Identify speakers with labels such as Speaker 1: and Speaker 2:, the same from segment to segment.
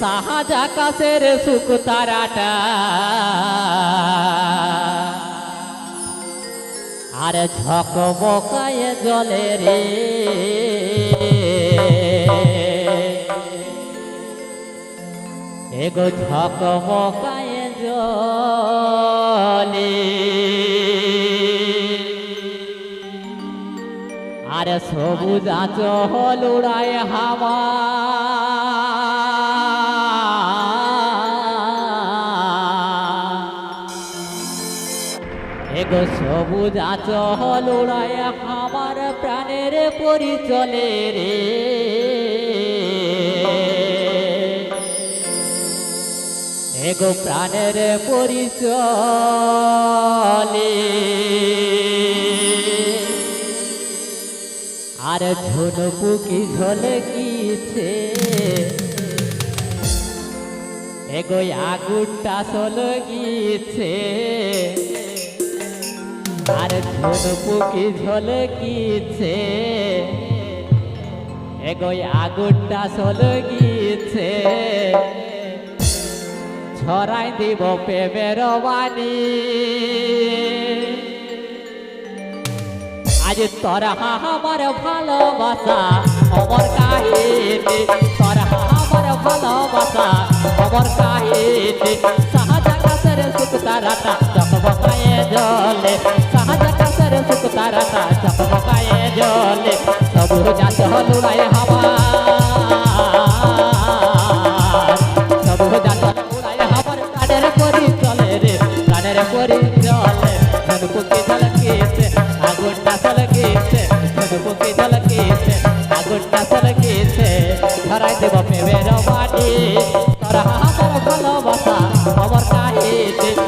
Speaker 1: সাহাজ আকাশের সুখ তারাটা আর ঝকমকায় জলে রে এগো ঝকমকায় জলে আর সবুজ আচল উড়ায় হাওয়া এগো সবুজ আচল উড়ায় আমার প্রাণের পরিচলে রে। এগো প্রাণের পরিচলে। আর ঝুনপুকি ঝলকিছে এগো আগুনটা সলগিছে আর ঝুনপুকি ঝলকিছে। এগো আগুনটা সলগিছে ছড়াই দিব প্রেমের বাণী। আজ তোরা আমার ভালোবাসা, অমর কাহিনী। তোরা আমার ভালোবাসা, অমর কাহিনী। শাহজাকাশের সুখ চকমকায়ে জলে সুখ তারাটা চকমকায়ে জলে, সবুজ জাত লুড়ায় হাওয়া। সবুজ জাত লুড়ায় হাওয়ার প্রাণের পরি চলে রে, প্রাণের পরি চলে ঝনপুকি ঝলকিছে, আগুনটা ঝলকিছে ঝনপুকি ঝলকিছে, আগুনটা ঝলকিছে। ধরাই দেব প্রেমের বাড়ি তোরা আমার কাহিনী।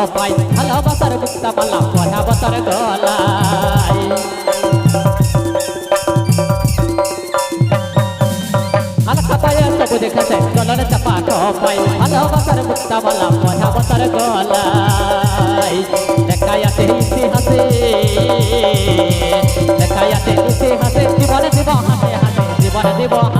Speaker 1: ঠপাই ভালোবাসার মুক্তা মালা পড়া বতর গলাই হালকা পায়ে সবুজ খাতে দলন চাপা ঠপাই ভালোবাসার মুক্তা মালা পড়া বতর গলাই দেখায়াতে ইতিহাসে দেখায়াতে ইতিহাসে, জীবনে দিব হাতে হাতে, জীবনে দিব হাতে।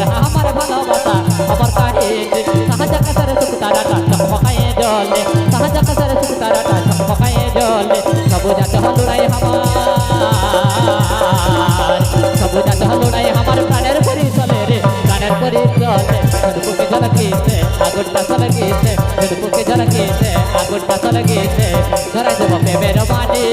Speaker 1: তার আমার ভালোবাসা আমার কাহিনী সাহায্য কাছে সুখ তারাটা চকমকায়ে জলে সাহায্য কাছে সুখ তারাটা চকমকায়ে জলে সবুজ হলুড়াই আমার সবুজ হলুড়াই আমার প্রাণের পরি চলে রে প্রাণের পরি চলে বুকে ঝলকিছে আগুনটা চলকিছে বুকে ঝলকিছে আগুনটা চলকিছে ধরে দেব প্রেমের বাণী